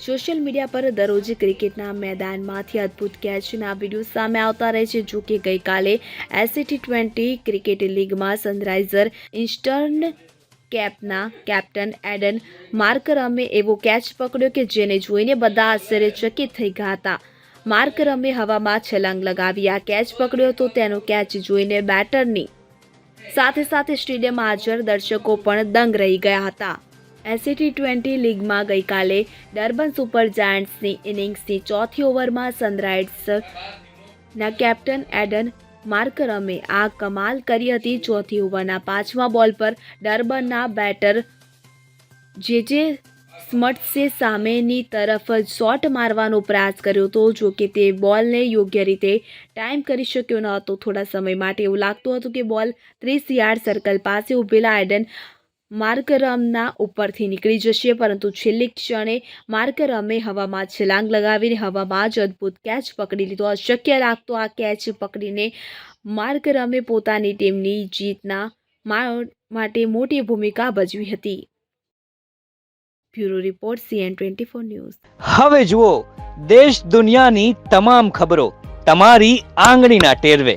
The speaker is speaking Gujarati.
સોશિયલ મીડિયા પર દરરોજ ક્રિકેટના મેદાનમાંથી અદ્ભુત કેચના વીડિયો સામે આવતા રહે છે. જો કે ગઈકાલે એસીટી ટ્વેન્ટી ક્રિકેટ લીગમાં સનરાઇઝર ઇન્સ્ટર્ન કેપના કેપ્ટન એડન માર્કરમે એવો કેચ પકડ્યો કે જેને જોઈને બધા આશ્ચર્યચકિત થઈ ગયા હતા. માર્કરમે હવામાં છલાંગ લગાવી આ કેચ પકડ્યો તો તેનો કેચ જોઈને બેટરની સાથે સાથે સ્ટેડિયમમાં હાજર દર્શકો પણ દંગ રહી ગયા હતા. એસી ટ્વેન્ટી લીગમાં ગઈકાલે ડર્બન સુપર જાયન્ટ્સની ઇનિંગ્સની ચોથી ઓવરમાં સનરાઇઝર્સના કેપ્ટન એડન માર્કરમે આ કમાલ કરી હતી. ચોથી ઓવરના પાંચમા બોલ પર ડર્બનના બેટર જે જે સ્મટ્સે સામેની તરફ શોટ મારવાનો પ્રયાસ કર્યો હતો. જો કે તે બોલને યોગ્ય રીતે ટાઈમ કરી શક્યો ન હતો. થોડા સમય માટે એવું લાગતું હતું કે બોલ ત્રીસ યાર્ડ સર્કલ પાસે ઊભેલા એડન માર્કરમના ઉપરથી નીકળી જશે, પરંતુ છેલ્લી ક્ષણે માર્કરમે હવામાં છલાંગ લગાવીને હવામાં જ અદ્ભુત કેચ પકડી લીધો. અશક્ય લાગતો આ કેચ પકડીને માર્કરમે પોતાની ટીમની જીતના માટે મોટી ભૂમિકા ભજવી હતી. Bureau report, CN twenty four news. હવે જુઓ, દેશ દુનિયાની તમામ ખબરો તમારી આંગળીના ટેરવે.